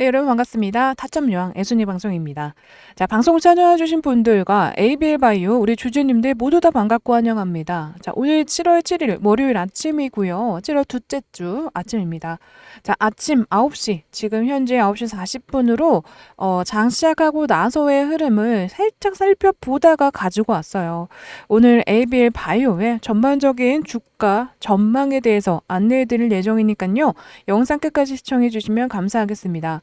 네, 여러분 반갑습니다. 타점 여왕 애순이 방송입니다. 자, 방송 참여해주신 분들과 ABL 바이오 우리 주주님들 모두 다 반갑고 환영합니다. 자, 오늘 7월 7일 월요일 아침이고요. 7월 둘째 주 아침입니다. 자, 아침 9시, 지금 현재 9시 40분으로 어, 장 시작하고 나서의 흐름을 살짝 살펴보다가 가지고 왔어요. 오늘 ABL 바이오의 전반적인 주가 전망에 대해서 안내해 드릴 예정이니까요. 영상 끝까지 시청해 주시면 감사하겠습니다.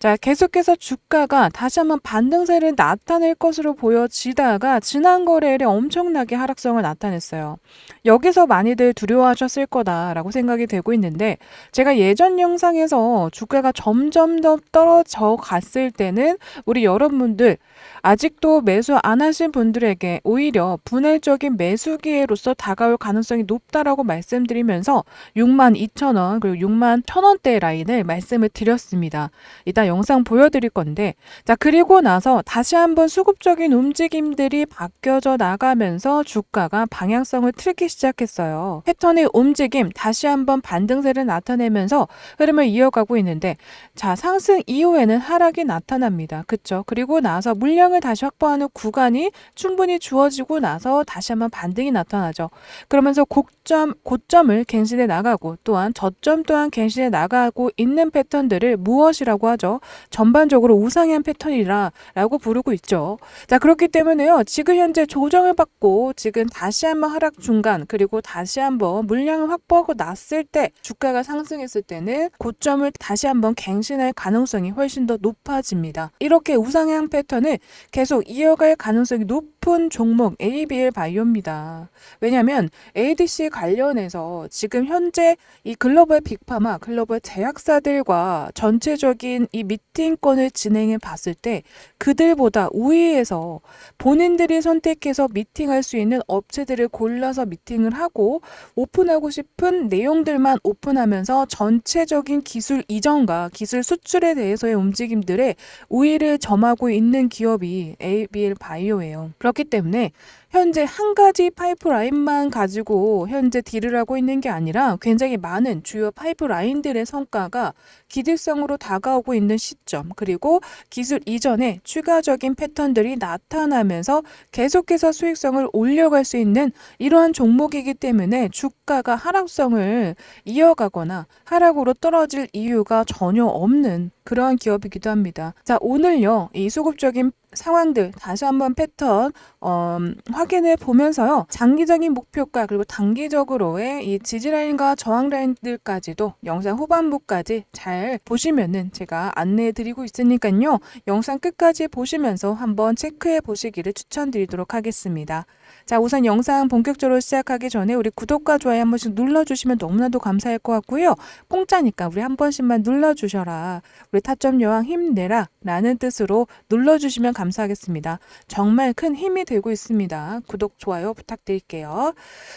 자, 계속해서 주가가 다시 한번 반등세를 나타낼 것으로 보여지다가 지난 거래일에 엄청나게 하락성을 나타냈어요. 여기서 많이들 두려워하셨을 거다라고 생각이 되고 있는데 제가 예전 영상에서 주가가 점점 더 떨어져 갔을 때는 우리 여러분들 아직도 매수 안 하신 분들에게 오히려 분할적인 매수 기회로서 다가올 가능성이 높다라고 말씀드리면서 6만 2천 원 그리고 6만 1천 원대 라인을 말씀을 드렸습니다. 이따 영상 보여드릴 건데 자 그리고 나서 다시 한번 수급적인 움직임들이 바뀌어져 나가면서 주가가 방향성을 틀기 시작했어요. 패턴의 움직임 다시 한번 반등세를 나타내면서 흐름을 이어가고 있는데 자 상승 이후에는 하락이 나타납니다. 그쵸? 그리고 나서 물량을 다시 확보하는 구간이 충분히 주어지고 나서 다시 한번 반등이 나타나죠. 그러면서 고점 고점을 갱신해 나가고 또한 저점 또한 갱신해 나가고 있는 패턴들을 무엇이라고 하죠? 전반적으로 우상향 패턴이라라고 부르고 있죠. 자 그렇기 때문에요. 지금 현재 조정을 받고 지금 다시 한번 하락 중간 그리고 다시 한번 물량을 확보하고 났을 때 주가가 상승했을 때는 고점을 다시 한번 갱신할 가능성이 훨씬 더 높아집니다. 이렇게 우상향 패턴을 계속 이어갈 가능성이 높은 종목 ABL 바이오입니다. 왜냐하면 ADC 관련해서 지금 현재 이 글로벌 빅파마, 글로벌 제약사들과 전체적인 이 미팅권을 진행해 봤을 때 그들보다 우위에서 본인들이 선택해서 미팅할 수 있는 업체들을 골라서 미팅을 하고 오픈하고 싶은 내용들만 오픈하면서 전체적인 기술 이전과 기술 수출에 대해서의 움직임들에 우위를 점하고 있는 기업이 ABL 바이오예요. 그 렇기 때문에 현재 한 가지 파이프라인만 가지고 현재 딜을 하고 있는 게 아니라 굉장히 많은 주요 파이프라인들의 성과가 기대성으로 다가오고 있는 시점 그리고 기술 이전에 추가적인 패턴들이 나타나면서 계속해서 수익성을 올려갈 수 있는 이러한 종목이기 때문에 주가가 하락성을 이어가거나 하락으로 떨어질 이유가 전혀 없는 그러한 기업이기도 합니다. 자, 오늘요, 이 수급적인 상황들 다시 한번 패턴 어, 확인해 보면서요 장기적인 목표가 그리고 단기적으로의 이 지지 라인과 저항 라인들까지도 영상 후반부까지 잘 보시면은 제가 안내해 드리고 있으니까요 영상 끝까지 보시면서 한번 체크해 보시기를 추천드리도록 하겠습니다. 자 우선 영상 본격적으로 시작하기 전에 우리 구독과 좋아요 한 번씩 눌러주시면 너무나도 감사할 것 같고요 공짜니까 우리 한 번씩만 눌러주셔라 우리 타점 여왕 힘내라 라는 뜻으로 눌러주시면 감사하겠습니다. 정말 큰 힘이 되고 있습니다. 구독, 좋아요 부탁드릴게요.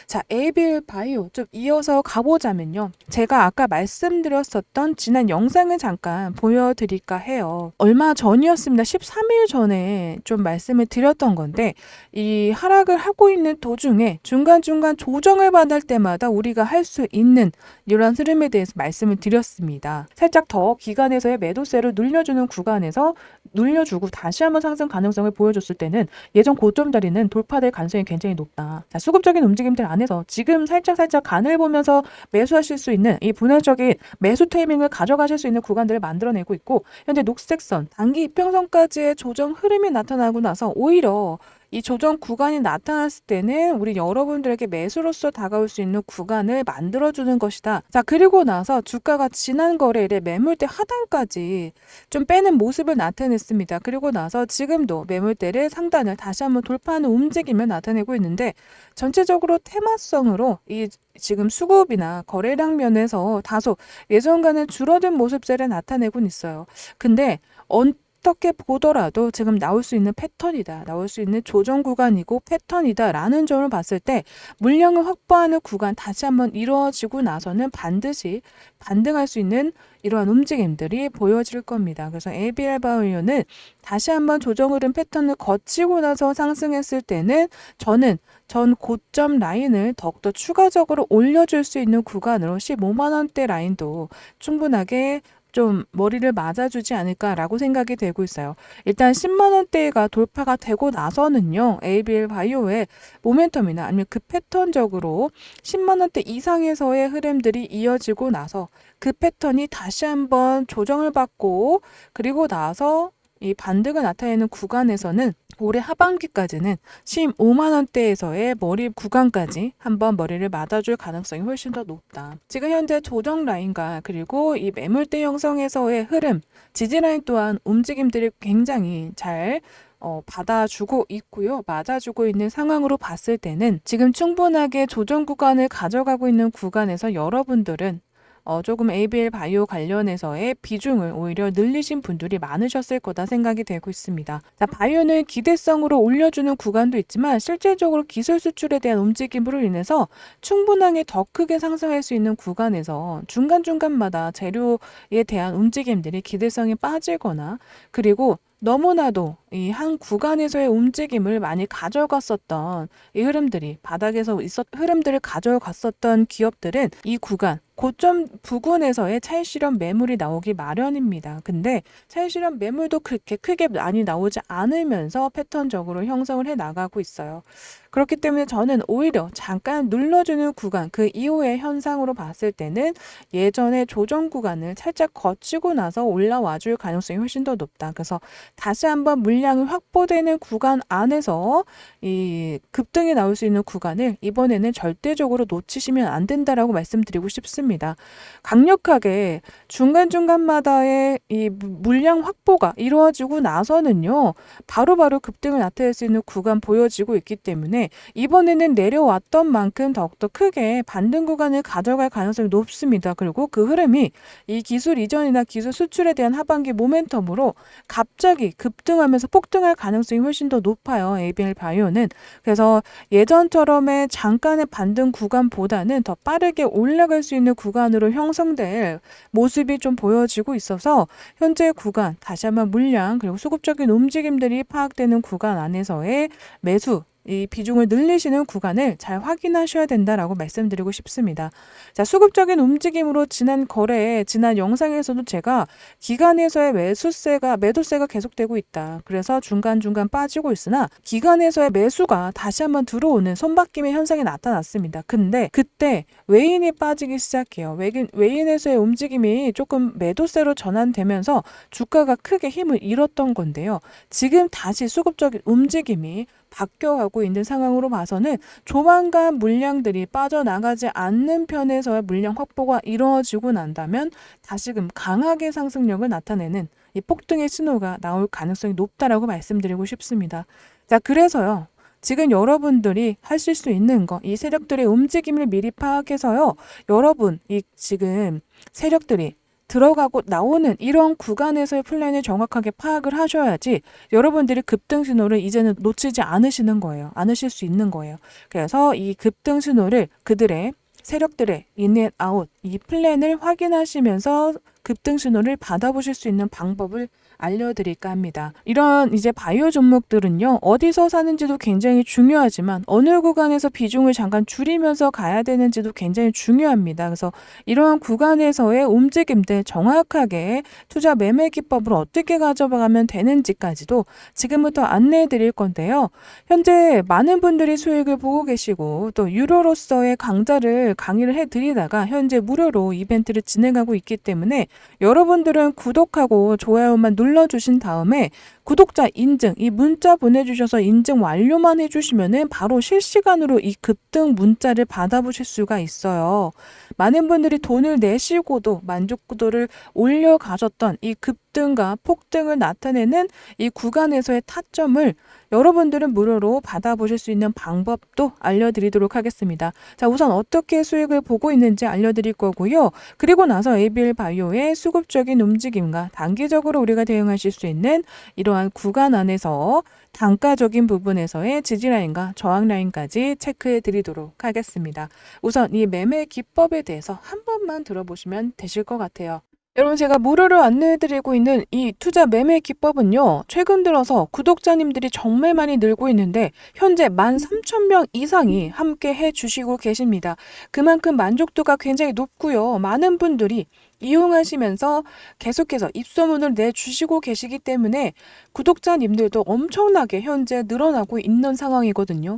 자, 에이빌 바이오 좀 이어서 가보자면요. 제가 아까 말씀드렸었던 지난 영상을 잠깐 보여드릴까 해요. 얼마 전이었습니다. 13일 전에 좀 말씀을 드렸던 건데 이 하락을 하고 있는 도중에 중간중간 조정을 받을 때마다 우리가 할 수 있는 이런 흐름에 대해서 말씀을 드렸습니다. 살짝 더 기간에서의 매도세를 눌려주는 구간에서 눌려주고 다시 한번 상승 가능성을 보여줬을 때는 예전 고점 자리는 돌파될 가능성이 굉장히 높다. 자, 수급적인 움직임들 안에서 지금 살짝 살짝 간을 보면서 매수하실 수 있는 이 분할적인 매수 타이밍을 가져가실 수 있는 구간들을 만들어내고 있고 현재 녹색선 단기 이평선까지의 조정 흐름이 나타나고 나서 오히려 이 조정 구간이 나타났을 때는 우리 여러분들에게 매수로서 다가올 수 있는 구간을 만들어주는 것이다. 자, 그리고 나서 주가가 지난 거래일에 매물대 하단까지 좀 빼는 모습을 나타냈습니다. 그리고 나서 지금도 매물대를 상단을 다시 한번 돌파하는 움직임을 나타내고 있는데 전체적으로 테마성으로 이 지금 수급이나 거래량 면에서 다소 예전과는 줄어든 모습들을 나타내고 있어요. 근데 언 어떻게 보더라도 지금 나올 수 있는 패턴이다. 나올 수 있는 조정 구간이고 패턴이다. 라는 점을 봤을 때 물량을 확보하는 구간 다시 한번 이루어지고 나서는 반드시 반등할 수 있는 이러한 움직임들이 보여질 겁니다. 그래서 ABL 바이오는 다시 한번 조정 흐름 패턴을 거치고 나서 상승했을 때는 저는 전 고점 라인을 더욱더 추가적으로 올려줄 수 있는 구간으로 15만 원대 라인도 충분하게 좀 머리를 맞아주지 않을까라고 생각이 되고 있어요. 일단 10만 원대가 돌파가 되고 나서는요. ABL 바이오의 모멘텀이나 아니면 그 패턴적으로 10만 원대 이상에서의 흐름들이 이어지고 나서 그 패턴이 다시 한번 조정을 받고 그리고 나서 이 반등을 나타내는 구간에서는 올해 하반기까지는 15만 원대에서의 머리 구간까지 한번 머리를 맞아줄 가능성이 훨씬 더 높다. 지금 현재 조정 라인과 그리고 이 매물대 형성에서의 흐름, 지지 라인 또한 움직임들이 굉장히 잘 어, 받아주고 있고요. 맞아주고 있는 상황으로 봤을 때는 지금 충분하게 조정 구간을 가져가고 있는 구간에서 여러분들은 어, 조금 ABL 바이오 관련해서의 비중을 오히려 늘리신 분들이 많으셨을 거다 생각이 되고 있습니다. 자, 바이오는 기대성으로 올려주는 구간도 있지만 실질적으로 기술 수출에 대한 움직임으로 인해서 충분하게 더 크게 상승할 수 있는 구간에서 중간중간마다 재료에 대한 움직임들이 기대성이 빠지거나 그리고 너무나도 이 한 구간에서의 움직임을 많이 가져갔었던 이 흐름들이 바닥에서 있었 흐름들을 가져갔었던 기업들은 이 구간 고점 부근에서의 차익 실현 매물이 나오기 마련입니다. 근데 차익 실현 매물도 그렇게 크게 많이 나오지 않으면서 패턴적으로 형성을 해 나가고 있어요. 그렇기 때문에 저는 오히려 잠깐 눌러주는 구간 그 이후의 현상으로 봤을 때는 예전의 조정 구간을 살짝 거치고 나서 올라와 줄 가능성이 훨씬 더 높다. 그래서 다시 한번 물량이 확보되는 구간 안에서 이 급등이 나올 수 있는 구간을 이번에는 절대적으로 놓치시면 안 된다라고 말씀드리고 싶습니다. 강력하게 중간중간마다의 이 물량 확보가 이루어지고 나서는요, 바로 바로 급등을 나타낼 수 있는 구간 보여지고 있기 때문에 이번에는 내려왔던 만큼 더욱더 크게 반등 구간을 가져갈 가능성이 높습니다. 그리고 그 흐름이 이 기술 이전이나 기술 수출에 대한 하반기 모멘텀으로 갑자기 급등하면서 폭등할 가능성이 훨씬 더 높아요. ABL 바이오는. 그래서 예전처럼의 잠깐의 반등 구간보다는 더 빠르게 올라갈 수 있는 구간으로 형성될 모습이 좀 보여지고 있어서 현재 구간 다시 한번 물량 그리고 수급적인 움직임들이 파악되는 구간 안에서의 매수 이 비중을 늘리시는 구간을 잘 확인하셔야 된다라고 말씀드리고 싶습니다. 자, 수급적인 움직임으로 지난 거래에 지난 영상에서도 제가 기간에서의 매수세가 매도세가 계속되고 있다. 그래서 중간중간 빠지고 있으나 기간에서의 매수가 다시 한번 들어오는 손바뀜의 현상이 나타났습니다. 근데 그때 외인이 빠지기 시작해요. 외인, 외인에서의 움직임이 조금 매도세로 전환되면서 주가가 크게 힘을 잃었던 건데요. 지금 다시 수급적인 움직임이 바뀌어가고 있는 상황으로 봐서는 조만간 물량들이 빠져나가지 않는 편에서의 물량 확보가 이루어지고 난다면 다시금 강하게 상승력을 나타내는 이 폭등의 신호가 나올 가능성이 높다라고 말씀드리고 싶습니다. 자, 그래서요. 지금 여러분들이 하실 수 있는 거, 이 세력들의 움직임을 미리 파악해서요. 여러분, 이 지금 세력들이 들어가고 나오는 이런 구간에서의 플랜을 정확하게 파악을 하셔야지 여러분들이 급등 신호를 이제는 놓치지 않으시는 거예요. 않으실 수 있는 거예요. 그래서 이 급등 신호를 그들의 세력들의 인앤 아웃 이 플랜을 확인하시면서 급등 신호를 받아보실 수 있는 방법을 알려드릴까 합니다. 이런 이제 바이오 종목들은요, 어디서 사는지도 굉장히 중요하지만 어느 구간에서 비중을 잠깐 줄이면서 가야 되는지도 굉장히 중요합니다. 그래서 이러한 구간에서의 움직임들 정확하게 투자 매매 기법을 어떻게 가져가면 되는지까지도 지금부터 안내해 드릴 건데요. 현재 많은 분들이 수익을 보고 계시고 또 유로로서의 강좌를 강의를 해 드리다가 현재 무료로 이벤트를 진행하고 있기 때문에 여러분들은 구독하고 좋아요만 눌러 주신 다음에 구독자 인증, 이 문자 보내주셔서 인증 완료만 해주시면은 바로 실시간으로 이 급등 문자를 받아보실 수가 있어요. 많은 분들이 돈을 내시고도 만족도를 올려가셨던 이 급등과 폭등을 나타내는 이 구간에서의 타점을 여러분들은 무료로 받아보실 수 있는 방법도 알려드리도록 하겠습니다. 자, 우선 어떻게 수익을 보고 있는지 알려드릴 거고요. 그리고 나서 ABL 바이오의 수급적인 움직임과 단기적으로 우리가 대응하실 수 있는 이러한 구간 안에서 단가적인 부분에서의 지지라인과 저항라인까지 체크해 드리도록 하겠습니다. 우선 이 매매 기법에 대해서 한 번만 들어보시면 되실 것 같아요. 여러분 제가 무료로 안내해드리고 있는 이 투자 매매 기법은요. 최근 들어서 구독자님들이 정말 많이 늘고 있는데 현재 13,000명 이상이 함께 해주시고 계십니다. 그만큼 만족도가 굉장히 높고요. 많은 분들이 이용하시면서 계속해서 입소문을 내주시고 계시기 때문에 구독자님들도 엄청나게 현재 늘어나고 있는 상황이거든요.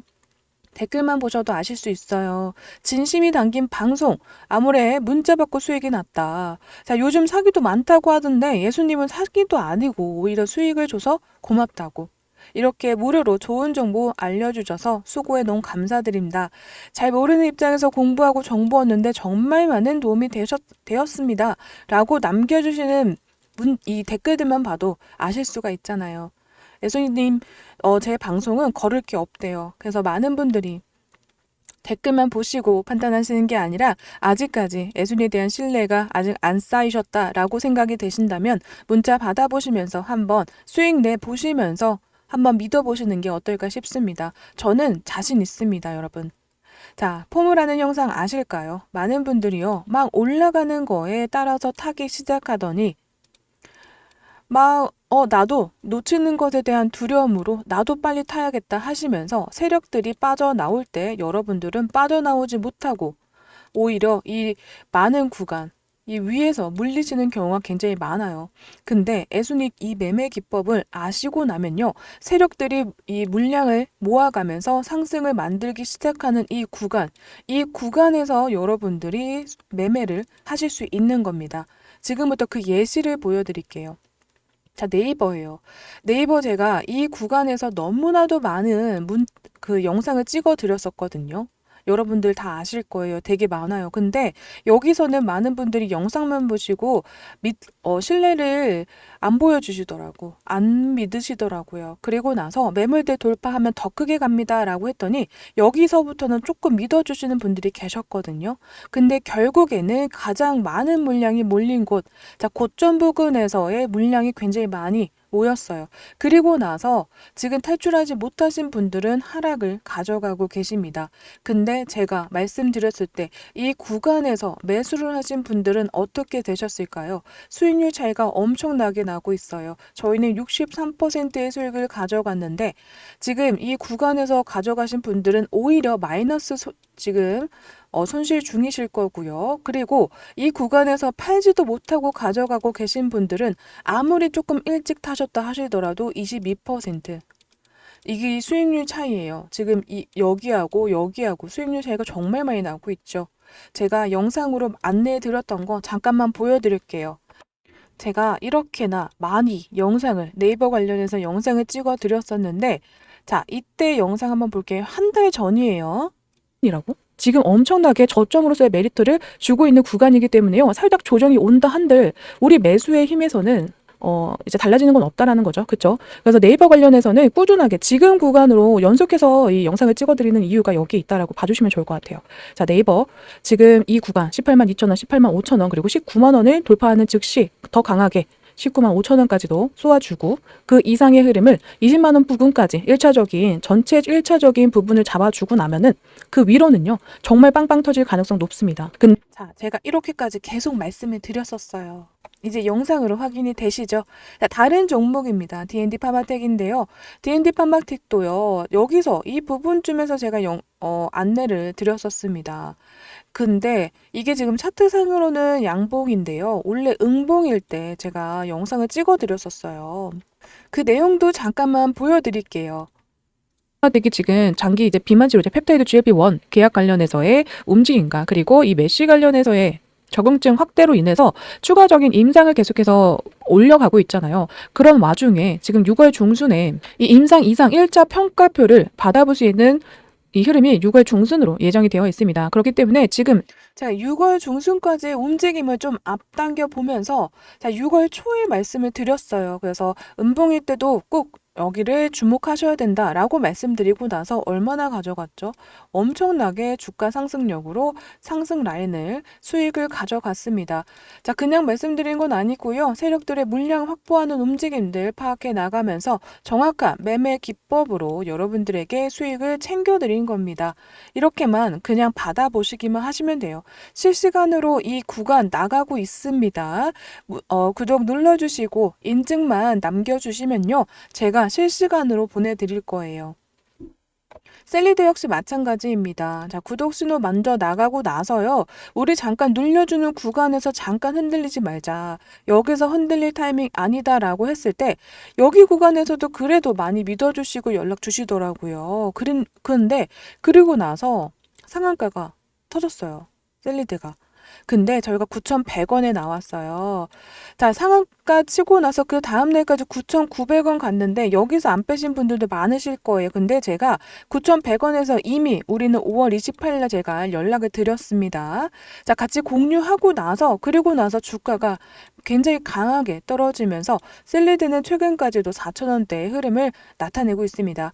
댓글만 보셔도 아실 수 있어요. 진심이 담긴 방송. 아무래 문자 받고 수익이 났다. 자, 요즘 사기도 많다고 하던데 예수님은 사기도 아니고 오히려 수익을 줘서 고맙다고. 이렇게 무료로 좋은 정보 알려주셔서 수고에 너무 감사드립니다. 잘 모르는 입장에서 공부하고 정보 얻는데 정말 많은 도움이 되셨, 되었습니다. 라고 남겨주시는 문, 이 댓글들만 봐도 아실 수가 있잖아요. 예수님, 어, 제 방송은 거를 게 없대요. 그래서 많은 분들이 댓글만 보시고 판단하시는 게 아니라 아직까지 예수님에 대한 신뢰가 아직 안 쌓이셨다라고 생각이 되신다면 문자 받아보시면서 한번 수익 내 보시면서 한번 믿어보시는 게 어떨까 싶습니다. 저는 자신 있습니다, 여러분. 자, 포무라는 영상 아실까요? 많은 분들이요, 막 올라가는 거에 따라서 타기 시작하더니 막, 어, 나도 놓치는 것에 대한 두려움으로 나도 빨리 타야겠다 하시면서 세력들이 빠져나올 때 여러분들은 빠져나오지 못하고 오히려 이 많은 구간, 이 위에서 물리시는 경우가 굉장히 많아요. 근데 애순익 이 매매 기법을 아시고 나면요. 세력들이 이 물량을 모아가면서 상승을 만들기 시작하는 이 구간, 이 구간에서 여러분들이 매매를 하실 수 있는 겁니다. 지금부터 그 예시를 보여드릴게요. 자, 네이버예요. 네이버 제가 이 구간에서 너무나도 많은 문, 그 영상을 찍어 드렸었거든요. 여러분들 다 아실 거예요. 되게 많아요. 근데 여기서는 많은 분들이 영상만 보시고 믿, 어, 신뢰를 안 보여주시더라고. 안 믿으시더라고요. 그리고 나서 매물대 돌파하면 더 크게 갑니다 라고 했더니 여기서부터는 조금 믿어주시는 분들이 계셨거든요. 근데 결국에는 가장 많은 물량이 몰린 곳, 자, 고점 부근에서의 물량이 굉장히 많이 모였어요. 그리고 나서 지금 탈출하지 못하신 분들은 하락을 가져가고 계십니다. 근데 제가 말씀드렸을 때 이 구간에서 매수를 하신 분들은 어떻게 되셨을까요? 수익률 차이가 엄청나게 나고 있어요. 저희는 63%의 수익을 가져갔는데 지금 이 구간에서 가져가신 분들은 오히려 마이너스 소, 지금 어, 손실 중이실 거고요. 그리고 이 구간에서 팔지도 못하고 가져가고 계신 분들은 아무리 조금 일찍 타셨다 하시더라도 22%. 이게 수익률 차이예요. 지금 이 여기하고 여기하고 수익률 차이가 정말 많이 나고 있죠. 제가 영상으로 안내해 드렸던 거 잠깐만 보여드릴게요. 제가 이렇게나 많이 영상을 네이버 관련해서 영상을 찍어 드렸었는데 자 이때 영상 한번 볼게요. 한 달 전이에요. 이라고? 지금 엄청나게 저점으로서의 메리트를 주고 있는 구간이기 때문에요. 살짝 조정이 온다 한들 우리 매수의 힘에서는 어 이제 달라지는 건 없다라는 거죠. 그렇죠? 그래서 네이버 관련해서는 꾸준하게 지금 구간으로 연속해서 이 영상을 찍어 드리는 이유가 여기 있다라고 봐 주시면 좋을 것 같아요. 자, 네이버 지금 이 구간 18만 2천 원, 18만 5천 원 그리고 19만 원을 돌파하는 즉시 더 강하게 19만 5천 원까지도 쏘아주고 그 이상의 흐름을 20만 원 부근까지 1차적인 전체 1차적인 부분을 잡아주고 나면은 그 위로는요 정말 빵빵 터질 가능성 높습니다. 근 자, 제가 이렇게까지 계속 말씀을 드렸었어요. 이제 영상으로 확인이 되시죠? 자, 다른 종목입니다. D&D 파마텍인데요. D&D 파마텍도요. 여기서 이 부분쯤에서 제가 영, 어, 안내를 드렸었습니다. 근데 이게 지금 차트상으로는 양봉인데요. 원래 응봉일 때 제가 영상을 찍어 드렸었어요. 그 내용도 잠깐만 보여드릴게요. 되게 지금 장기 이제 비만 치료제 펩타이드 GLP-1 계약 관련해서의 움직임과 그리고 이 메시 관련해서의 적응증 확대로 인해서 추가적인 임상을 계속해서 올려가고 있잖아요. 그런 와중에 지금 6월 중순에 이 임상 이상 1차 평가표를 받아볼 수 있는 이 흐름이 6월 중순으로 예정이 되어 있습니다. 그렇기 때문에 지금 자 6월 중순까지의 움직임을 좀 앞당겨 보면서 자 6월 초에 말씀을 드렸어요. 그래서 음봉일 때도 꼭 여기를 주목하셔야 된다라고 말씀드리고 나서 얼마나 가져갔죠? 엄청나게 주가 상승력으로 상승 라인을 수익을 가져갔습니다. 자, 그냥 말씀드린 건 아니고요. 세력들의 물량 확보하는 움직임들 파악해 나가면서 정확한 매매 기법으로 여러분들에게 수익을 챙겨드린 겁니다. 이렇게만 그냥 받아보시기만 하시면 돼요. 실시간으로 이 구간 나가고 있습니다. 무- 어, 구독 눌러주시고 인증만 남겨주시면요. 제가 실시간으로 보내드릴 거예요. 셀리드 역시 마찬가지입니다. 자, 구독 신호 먼저 나가고 나서요. 우리 잠깐 눌려주는 구간에서 잠깐 흔들리지 말자. 여기서 흔들릴 타이밍 아니다라고 했을 때 여기 구간에서도 그래도 많이 믿어주시고 연락 주시더라고요. 그런데 그리고 나서 상한가가 터졌어요. 셀리드가. 근데 저희가 9,100원에 나왔어요. 자, 상한가 치고 나서 그 다음 날까지 9,900원 갔는데 여기서 안 빼신 분들도 많으실 거예요. 근데 제가 9,100원에서 이미 우리는 5월 28일에 제가 연락을 드렸습니다. 자, 같이 공유하고 나서 그리고 나서 주가가 굉장히 강하게 떨어지면서 셀리드는 최근까지도 4,000원대의 흐름을 나타내고 있습니다.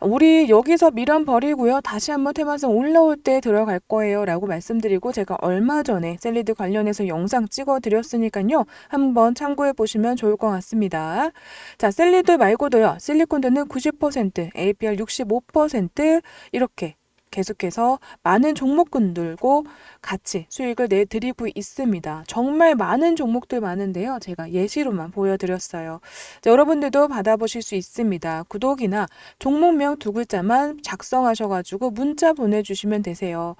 우리 여기서 미련 버리고요. 다시 한번 테마성 올라올 때 들어갈 거예요. 라고 말씀드리고 제가 얼마 전에 셀리드 관련해서 영상 찍어 드렸으니까요. 한번 참고해 보시면 좋을 것 같습니다. 자, 셀리드 말고도요. 실리콘드는 90%, APR 65% 이렇게 계속해서 많은 종목군 들고 같이 수익을 내드리고 있습니다. 정말 많은 종목들 많은데요. 제가 예시로만 보여드렸어요. 자, 여러분들도 받아보실 수 있습니다. 구독이나 종목명 두 글자만 작성하셔가지고 문자 보내주시면 되세요.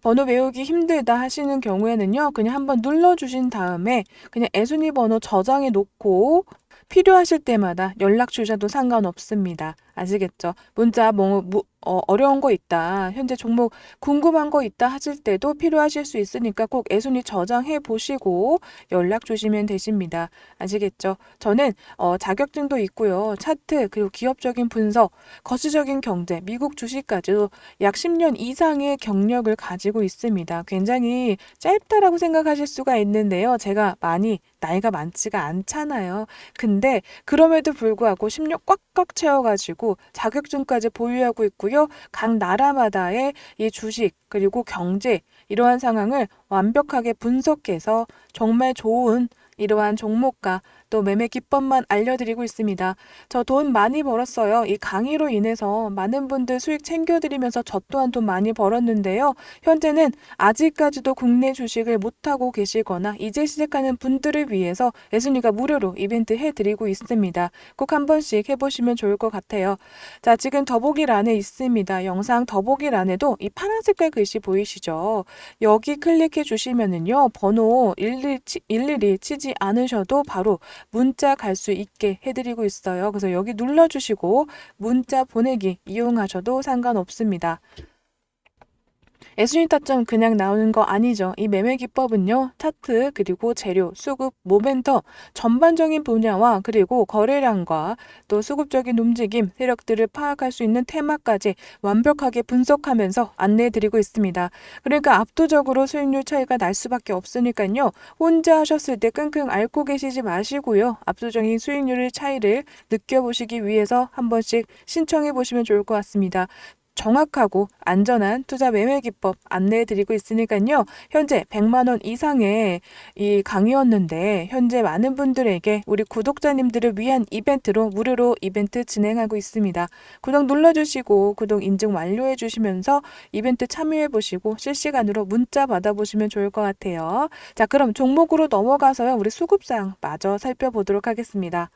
번호 외우기 힘들다 하시는 경우에는요, 그냥 한번 눌러주신 다음에 그냥 애순이 번호 저장해 놓고 필요하실 때마다 연락 주셔도 상관없습니다. 아시겠죠? 문자 뭐 무- 어, 어려운 거 있다. 현재 종목 궁금한 거 있다 하실 때도 필요하실 수 있으니까 꼭 애순이 저장해 보시고 연락 주시면 되십니다. 아시겠죠? 저는 어, 자격증도 있고요. 차트 그리고 기업적인 분석, 거시적인 경제, 미국 주식까지도 약 10년 이상의 경력을 가지고 있습니다. 굉장히 짧다라고 생각하실 수가 있는데요. 제가 많이 나이가 많지가 않잖아요. 근데 그럼에도 불구하고 10년 꽉꽉 채워가지고 자격증까지 보유하고 있고요. 각 나라마다의 이 주식 그리고 경제 이러한 상황을 완벽하게 분석해서 정말 좋은 이러한 종목과 또 매매 기법만 알려드리고 있습니다. 저 돈 많이 벌었어요. 이 강의로 인해서 많은 분들 수익 챙겨드리면서 저 또한 돈 많이 벌었는데요. 현재는 아직까지도 국내 주식을 못하고 계시거나 이제 시작하는 분들을 위해서 예순이가 무료로 이벤트 해드리고 있습니다. 꼭 한 번씩 해보시면 좋을 것 같아요. 자, 지금 더보기란에 있습니다. 영상 더보기란에도 이 파란 색깔 글씨 보이시죠? 여기 클릭해 주시면은요, 번호 일일이, 치- 일일이 치지 않으셔도 바로 문자 갈 수 있게 해드리고 있어요. 그래서 여기 눌러주시고 문자 보내기 이용하셔도 상관없습니다. 애순이 타점 그냥 나오는 거 아니죠. 이 매매 기법은요, 차트, 그리고 재료, 수급, 모멘텀, 전반적인 분야와 그리고 거래량과 또 수급적인 움직임, 세력들을 파악할 수 있는 테마까지 완벽하게 분석하면서 안내해 드리고 있습니다. 그러니까 압도적으로 수익률 차이가 날 수밖에 없으니까요. 혼자 하셨을 때 끙끙 앓고 계시지 마시고요. 압도적인 수익률의 차이를 느껴보시기 위해서 한 번씩 신청해 보시면 좋을 것 같습니다. 정확하고 안전한 투자 매매 기법 안내해 드리고 있으니까요. 현재 100만 원 이상의 이 강의였는데 현재 많은 분들에게 우리 구독자님들을 위한 이벤트로 무료로 이벤트 진행하고 있습니다. 구독 눌러 주시고 구독 인증 완료해 주시면서 이벤트 참여해 보시고 실시간으로 문자 받아 보시면 좋을 것 같아요. 자, 그럼 종목으로 넘어가서요. 우리 수급상 마저 살펴보도록 하겠습니다.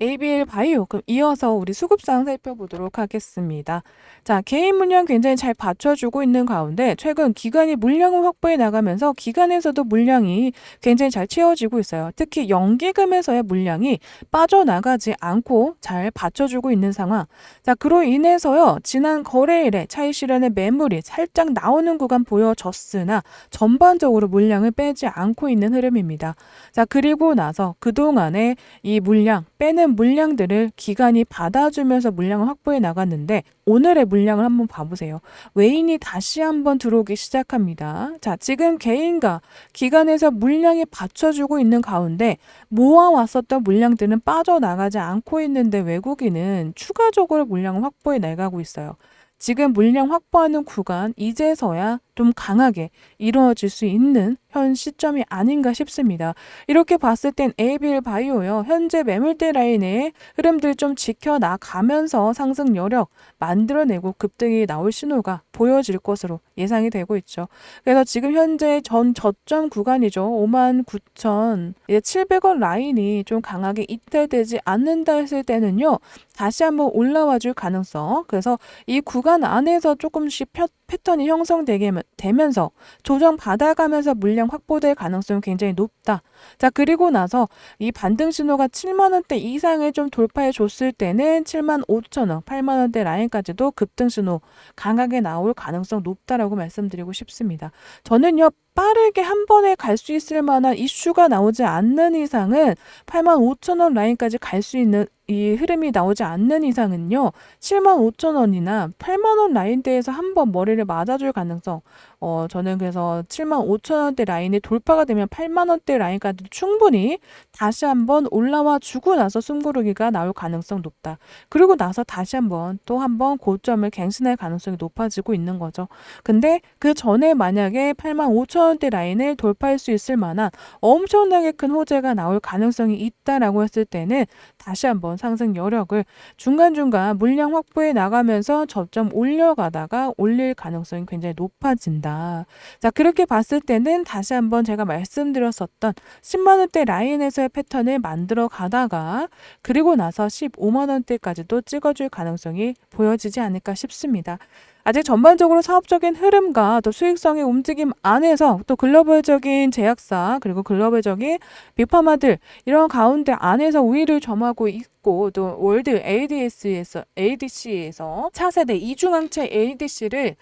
ABL 바이오 그럼 이어서 우리 수급상 살펴보도록 하겠습니다. 자, 개인 물량 굉장히 잘 받쳐주고 있는 가운데 최근 기관이 물량을 확보해 나가면서 기관에서도 물량이 굉장히 잘 채워지고 있어요. 특히 연기금에서의 물량이 빠져나가지 않고 잘 받쳐주고 있는 상황. 자, 그로 인해서요. 지난 거래일에 차익 실현의 매물이 살짝 나오는 구간 보여졌으나 전반적으로 물량을 빼지 않고 있는 흐름입니다. 자, 그리고 나서 그 동안에 이 물량 빼는 물량들을 기간이 받아주면서 물량을 확보해 나갔는데 오늘의 물량을 한번 봐보세요. 외인이 다시 한번 들어오기 시작합니다. 자, 지금 개인과 기관에서 물량이 받쳐주고 있는 가운데 모아왔었던 물량들은 빠져나가지 않고 있는데 외국인은 추가적으로 물량을 확보해 나가고 있어요. 지금 물량 확보하는 구간 이제서야 좀 강하게 이루어질 수 있는 현 시점이 아닌가 싶습니다. 이렇게 봤을 땐 ABL 바이오요. 현재 매물대 라인의 흐름들 좀 지켜나가면서 상승 여력 만들어내고 급등이 나올 신호가 보여질 것으로 예상이 되고 있죠. 그래서 지금 현재 전 저점 구간이죠. 59,000 이제 700원 라인이 좀 강하게 이탈되지 않는다 했을 때는요. 다시 한번 올라와 줄 가능성. 그래서 이 구간 안에서 조금씩 펴, 패턴이 형성되게 되면서 조정 받아가면서 물량 확보될 가능성이 굉장히 높다. 자, 그리고 나서 이 반등 신호가 7만 원대 이상을 좀 돌파해 줬을 때는 7만 5천 원, 8만 원대 라인까지도 급등 신호 강하게 나올 가능성 높다라고 말씀드리고 싶습니다. 저는요. 빠르게 한 번에 갈 수 있을 만한 이슈가 나오지 않는 이상은 8만 5천 원 라인까지 갈 수 있는 이 흐름이 나오지 않는 이상은요. 7만 5천 원이나 8만 원 라인대에서 한번 머리를 맞아줄 가능성. 어, 저는 그래서 7만 5천 원대 라인이 돌파가 되면 8만 원대 라인까지 충분히 다시 한번 올라와 주고 나서 승부르기가 나올 가능성 높다. 그리고 나서 다시 한번 또 한번 고점을 갱신할 가능성이 높아지고 있는 거죠. 근데 그 전에 만약에 8만 5천 원대 라인을 돌파할 수 있을 만한 엄청나게 큰 호재가 나올 가능성이 있다라고 했을 때는 다시 한번 상승 여력을 중간중간 물량 확보해 나가면서 저점 올려가다가 올릴 가능성이 굉장히 높아진다. 자, 그렇게 봤을 때는 다시 한번 제가 말씀드렸었던 10만 원대 라인에서의 패턴을 만들어 가다가 그리고 나서 15만 원대까지도 찍어줄 가능성이 보여지지 않을까 싶습니다. 아직 전반적으로 사업적인 흐름과 또 수익성의 움직임 안에서 또 글로벌적인 제약사 그리고 글로벌적인 빅파마들 이런 가운데 안에서 우위를 점하고 있고 또 월드 ADS에서 ADC에서 차세대 이중항체 ADC를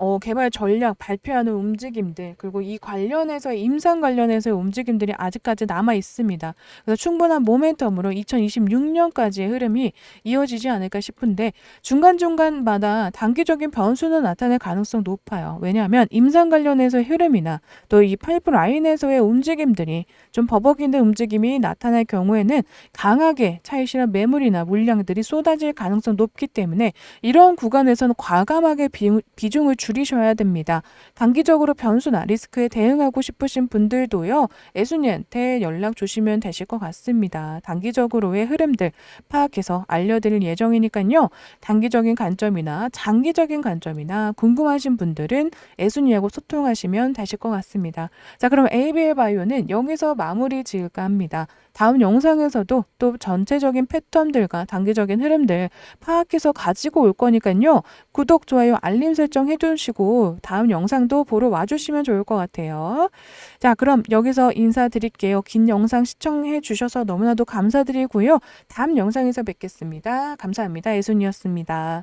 어, 개발 전략 발표하는 움직임들 그리고 이 관련해서 임상 관련해서의 움직임들이 아직까지 남아 있습니다. 그래서 충분한 모멘텀으로 2026년까지의 흐름이 이어지지 않을까 싶은데 중간중간마다 단기적인 변수는 나타날 가능성 높아요. 왜냐하면 임상 관련해서의 흐름이나 또 이 파이프 라인에서의 움직임들이 좀 버벅이는 움직임이 나타날 경우에는 강하게 실현 매물이나 물량들이 쏟아질 가능성 높기 때문에 이런 구간에서는 과감하게 비, 비중을 줄 이셔야 됩니다. 단기적으로 변수나 리스크에 대응하고 싶으신 분들도요. 애순이한테 연락 주시면 되실 것 같습니다. 단기적으로의 흐름들 파악해서 알려드릴 예정이니까요. 단기적인 관점이나 장기적인 관점이나 궁금하신 분들은 애순이하고 소통하시면 되실 것 같습니다. 자, 그럼 ABL 바이오는 여기서 마무리 지을까 합니다. 다음 영상에서도 또 전체적인 패턴들과 단기적인 흐름들 파악해서 가지고 올 거니까요. 구독, 좋아요, 알림 설정 해두시고 다음 영상도 보러 와주시면 좋을 것 같아요. 자, 그럼 여기서 인사드릴게요. 긴 영상 시청해 주셔서 너무나도 감사드리고요. 다음 영상에서 뵙겠습니다. 감사합니다. 예순이었습니다.